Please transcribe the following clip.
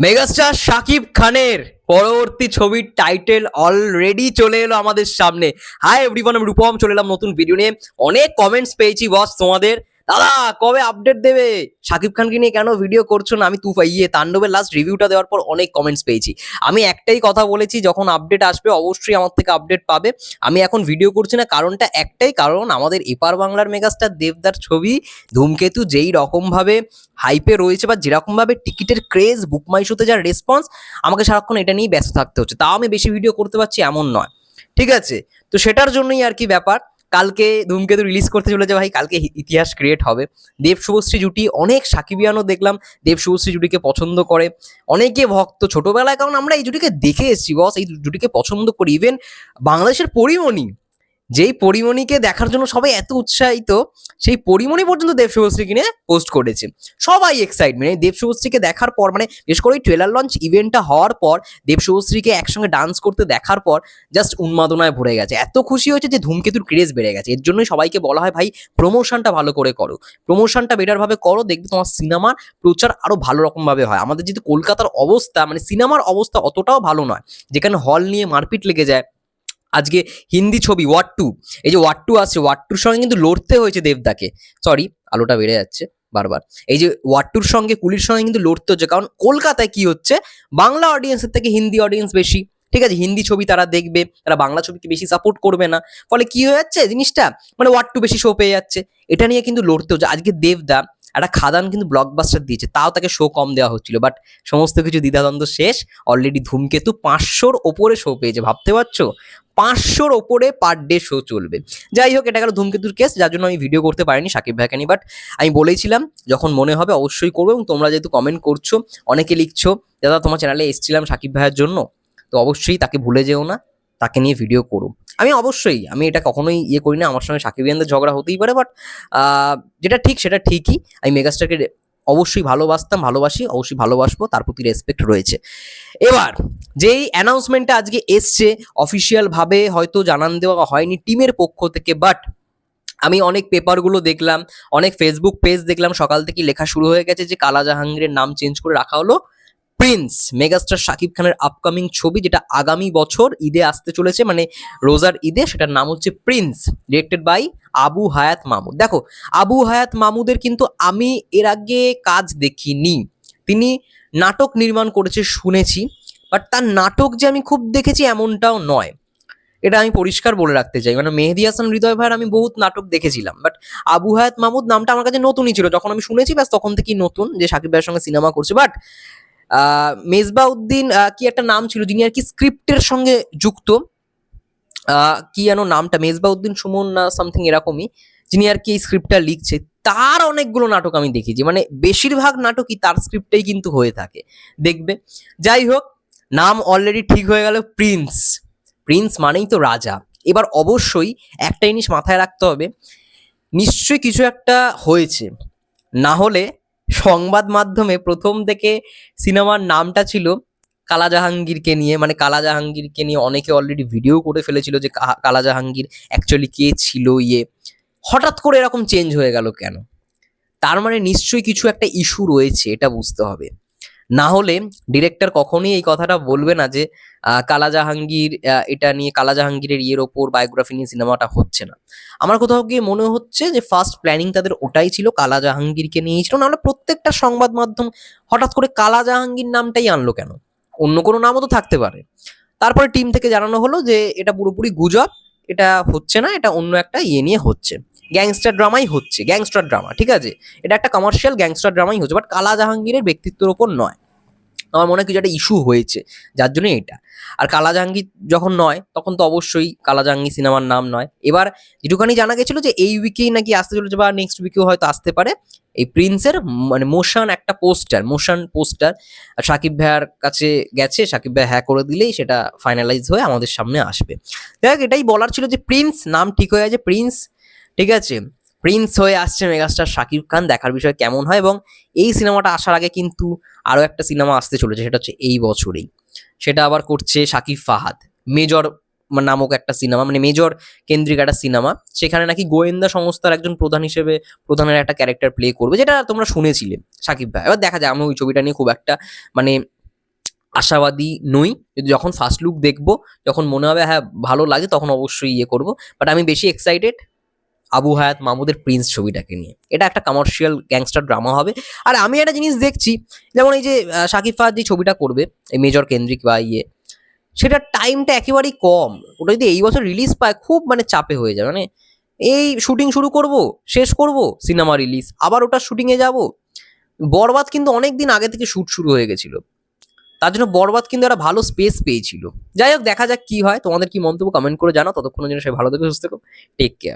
Megastar Shakib খানের পরবর্তী ছবির টাইটেল অলরেডি চলে এলো আমাদের সামনে। হাই এভরিওয়ান আমি রূপম, চলে এলাম নতুন ভিডিও নিয়ে। অনেক কমেন্টস পেয়েছি বস তোমাদের। দাদা, কবে আপডেট দেবে? শাকিব খানকে নিয়ে কেন ভিডিও করছ না? আমি তু ইয়ে তাণ্ডবের লাস্ট রিভিউটা দেওয়ার পর অনেক কমেন্টস পেয়েছি। আমি একটাই কথা বলেছি, যখন আপডেট আসবে, অবশ্যই আমার থেকে আপডেট পাবে। আমি এখন ভিডিও করছি না, কারণটা একটাই, কারণ আমাদের এপার বাংলার মেগাস্টার দেবদার ছবি ধূমকেতু যেই রকমভাবে হাইপে রয়েছে বা যেরকমভাবে টিকিটের ক্রেজ বুক মাই শোতে যার রেসপন্স আমাকে সারাক্ষণ এটা নিয়েই ব্যস্ত থাকতে হচ্ছে। তাও আমি বেশি ভিডিও করতে পারছি এমন নয়। ঠিক আছে? তো সেটার জন্যই আর কি ব্যাপার। কালকে ধূমকেতু রিলিজ করতে চলেছে ভাই, কালকে ইতিহাস ক্রিয়েট হবে। দেব শুভশ্রী জুটি, অনেক সাকিবিয়ানও দেখলাম, দেব শুভশ্রী জুটিকে পছন্দ করে। অনেকে ভক্ত ছোটবেলায়, কারণ আমরা এই জুটিকে দেখে এসেছি বস এই জুটিকে পছন্দ করি। ইভেন বাংলাদেশের পরিমণি যেই পরিমণিকে দেখার জন্য সবাই এত উৎসাহিত, সেই পরিমণি পর্যন্ত দেব শুভশ্রীকে নিয়ে পোস্ট করেছে। সবাই এক্সাইটমেন্ট এই দেব শুভশ্রীকে দেখার পর মানে বিশেষ করে ওই ট্রেলার লঞ্চ ইভেন্টটা হওয়ার পর, দেব শুভশ্রীকে একসঙ্গে ডান্স করতে দেখার পর জাস্ট উন্মাদনায় ভরে গেছে। এত খুশি হয়েছে যে ধূমকেতুর ক্রেজ বেড়ে গেছে। এর জন্যই সবাইকে বলা হয়, ভাই প্রমোশনটা ভালো করে করো। প্রমোশনটা বেটারভাবে করো, দেখবে তোমার সিনেমার প্রচার আরও ভালো রকমভাবে হয়। আমাদের যেহেতু কলকাতার অবস্থা মানে সিনেমার অবস্থা অতটাও ভালো নয়। যেখানে হল নিয়ে মারপিট লেগে যায় আজকে হিন্দি ছবি ওয়াট টু এই যে ওয়াট টু আসছে ওয়াট টুর সঙ্গে কিন্তু লড়তে হয়েছে দেবদাকে। সরি আলোটা বেড়ে যাচ্ছে বারবার। এই যে ওয়াট টুর সঙ্গে, কুলির সঙ্গে কিন্তু লড়তে হচ্ছে, কারণ কলকাতায় কি হচ্ছে? বাংলা অডিয়েন্সের থেকে হিন্দি অডিয়েন্স বেশি। ঠিক আছে, হিন্দি ছবি তারা দেখবে, তারা বাংলা ছবিকে বেশি সাপোর্ট করবে না। ফলে কি হয়ে যাচ্ছে জিনিসটা? মানে ওয়াট টু বেশি শো পেয়ে যাচ্ছে। এটা নিয়ে কিন্তু লড়তে হচ্ছে। আজকে দেবদা একটা খাদান কিন্তু ব্লকবাস্টার দিয়েছে, তাও তাকে শো কম দেওয়া হচ্ছিল বাট সমস্ত কিছু দ্বিধাদ্বন্দ্ব শেষ অলরেডি ধূমকেতু পাঁচশোর ওপরে শো পেয়েছে, ভাবতে পারছ? পাঁচশোর ওপরে পার ডে শো চলবে। যাই হোক, এটা গেল ধূমকেতুর কেস যার জন্য আমি ভিডিও করতে পারিনি, সাকিব ভাইকে নিয়ে বাট আমি বলেছিলাম, যখন মনে হবে অবশ্যই করব, এবং তোমরা যেহেতু কমেন্ট করছ, অনেকে লিখছো, দাদা, তোমার চ্যানেলে এসেছিলাম সাকিব ভাইয়ের জন্য তো অবশ্যই তাকে ভুলে যেও না, তাকে নিয়ে ভিডিও করো। আমি অবশ্যই, আমি এটা কখনোই ইয়ে করি না। আমার সঙ্গে সাকিব ইয়ানদের ঝগড়া হতেই পারে বাট যেটা ঠিক সেটা ঠিকই। আমি মেগাস্টারকে অবশ্যই ভালোবাসতাম, ভালোবাসি, অবশ্যই ভালোবাসবো, তার প্রতি রেসপেক্ট রয়েছে। এবার, যেই অ্যানাউন্সমেন্টটা আজকে এসছে অফিসিয়াল ভাবে হয়তো জানান দেওয়া হয়নি টিমের পক্ষ থেকে বাট আমি অনেক পেপারগুলো দেখলাম, অনেক ফেসবুক পেজ দেখলাম, সকাল থেকে লেখা শুরু হয়ে গেছে যে কালা জাহাঙ্গীরের নাম চেঞ্জ করে রাখা হলো। প্রিন্স, মেগাস্টার শাকিব খানের আপকামিং ছবি যেটা আগামী বছর ঈদে আসতে চলেছে মানে রোজার ঈদে, সেটার নাম হচ্ছে প্রিন্স ডিরেক্টেড বাই আবু হায়াত মামুদ দেখো, আবু হায়াত মামুদের কিন্তু আমি এর আগে কাজ দেখিনি। তিনি নাটক নির্মাণ করেছে, শুনেছি বাট তার নাটক যে আমি খুব দেখেছি এমনটাও নয়। এটা আমি পরিষ্কার বলে রাখতে চাই মানে মেহেদি হাসান, হৃদয় ভাইয়ের আমি বহুত নাটক দেখেছিলাম বাট আবু হায়াত মাহমুদ নামটা আমার কাছে নতুনই ছিল। যখন আমি শুনেছি, ব্যাস তখন থেকেই নতুন যে সাকিব ভাইয়ের সঙ্গে সিনেমা করছে বাট মেজবা উদ্দিন কি একটা নাম ছিল, যিনি আর কি স্ক্রিপ্টের সঙ্গে যুক্ত। কি যেন নামটা মেজবা উদ্দিন সুমন না সামথিং এরকমই, যিনি আর কি এই স্ক্রিপ্টটা লিখছে। তার অনেকগুলো নাটক আমি দেখেছি মানে বেশিরভাগ নাটকই তার স্ক্রিপ্টেই কিন্তু হয়ে থাকে, দেখবে। যাই হোক, নাম অলরেডি ঠিক হয়ে গেল, প্রিন্স। প্রিন্স মানেই তো রাজা। এবার অবশ্যই একটা জিনিস মাথায় রাখতে হবে, নিশ্চয়ই কিছু একটা হয়েছে। না হলে সংবাদ মাধ্যমে প্রথম থেকে সিনেমার নামটা ছিল কালা জাহাঙ্গীরকে নিয়ে। মানে কালা জাহাঙ্গীরকে নিয়ে অনেকে অলরেডি ভিডিও করে ফেলেছিল যে কালা জাহাঙ্গীর অ্যাকচুয়ালি কে ছিল ইয়ে। হঠাৎ করে এরকম চেঞ্জ হয়ে গেল কেন? তার মানে নিশ্চয়ই কিছু একটা ইস্যু রয়েছে, এটা বুঝতে হবে। না হলে ডিরেক্টর কখনোই এই কথাটা বলবে না যে কালা জাহাঙ্গীর এটা নিয়ে কালা জাহাঙ্গীরের ইয়ের ওপর বায়োগ্রাফি নিয়ে সিনেমাটা হচ্ছে না। আমার কোথাও গিয়ে মনে হচ্ছে যে ফার্স্ট প্ল্যানিং তাদের ওটাই ছিল কালা জাহাঙ্গীরকে নিয়েই ছিল। নাহলে প্রত্যেকটা সংবাদ মাধ্যম হঠাৎ করে কালা জাহাঙ্গীর নামটাই আনলো কেন? অন্য কোনো নামও তো থাকতে পারে। তারপরে টিম থেকে জানানো হলো যে, এটা পুরোপুরি গুজব, এটা হচ্ছে না, এটা অন্য একটা ইয়ে নিয়ে হচ্ছে। গ্যাংস্টার ড্রামাই হচ্ছে, গ্যাংস্টার ড্রামা, ঠিক আছে? এটা একটা কমার্শিয়াল গ্যাংস্টার ড্রামাই হচ্ছে বাট কালা জাহাঙ্গীরের ব্যক্তিত্বের ওপর নয়। আমার মনে হয় কিছু একটা ইস্যু হয়েছে, যার জন্য এটা। আর কালা জাহাঙ্গীর যখন নয়, তখন তো অবশ্যই কালা জাহাঙ্গীর সিনেমার নাম নয়। এবার যেটুখানি জানা গেছিল যে এই উইকেই নাকি আসতে চলেছে বা নেক্সট উইকেও হয়তো আসতে পারে, এই প্রিন্সের মানে মোশন একটা পোস্টার মোশন পোস্টার সাকিব ভাইয়ার কাছে গেছে, সাকিব ভাই হ্যাঁ করে দিলেই সেটা ফাইনালাইজ হয়ে আমাদের সামনে আসবে। দেখ এটাই বলার ছিল যে প্রিন্স নাম ঠিক হয়ে আছে প্রিন্স ঠিক আছে? প্রিন্স হয়ে আসছে মেগাস্টার শাকিব খান। দেখার বিষয় কেমন হয় এবং এই সিনেমাটা আসার আগে কিন্তু আরও একটা সিনেমা আসতে চলেছে, সেটা হচ্ছে এই বছরেই। সেটা আবার করছে শাকিব ফাহাদ। মেজর নামক একটা সিনেমা মানে মেজর কেন্দ্রিক একটা সিনেমা। সেখানে নাকি গোয়েন্দা সংস্থার একজন প্রধান হিসেবে প্রধানের একটা ক্যারেক্টার প্লে করবে, যেটা তোমরা শুনেছিলে সাকিব ভাই। এবার দেখা যায় আমি ওই ছবিটা নিয়ে খুব একটা মানে আশাবাদী নই। যখন ফার্স্ট লুক দেখব, যখন মনে হবে হ্যাঁ ভালো লাগে, তখন অবশ্যই ইয়ে করব। বাট আমি বেশি এক্সাইটেড আবু হায়াত মাহমুদের প্রিন্স ছবিটাকে নিয়ে। এটা একটা কমার্শিয়াল গ্যাংস্টার ড্রামা হবে। আর আমি একটা জিনিস দেখছি, যেমন এই যে শাকিব ফাহাদ যে ছবিটা করবে, এই মেজর কেন্দ্রিক বা ইয়ে সেটার টাইমটা একেবারেই কম। ওটা যদি এই বছর রিলিজ পায়, খুব মানে চাপে হয়ে যায় মানে এই শুটিং শুরু করব, শেষ করব, সিনেমা রিলিজ আবার ওটা শুটিংয়ে যাব। বরবাদ কিন্তু অনেক দিন আগে থেকে শ্যুট শুরু হয়ে গেছিল। তার জন্য বরবাদ কিন্তু একটা ভালো স্পেস পেয়েছিল। যাই হোক, দেখা যাক কি হয়। তোমাদের কি মন্তব্য কমেন্ট করে জানাও। ততক্ষণের জন্য সে ভালো থেকো, সুস্থ টেক কেয়ার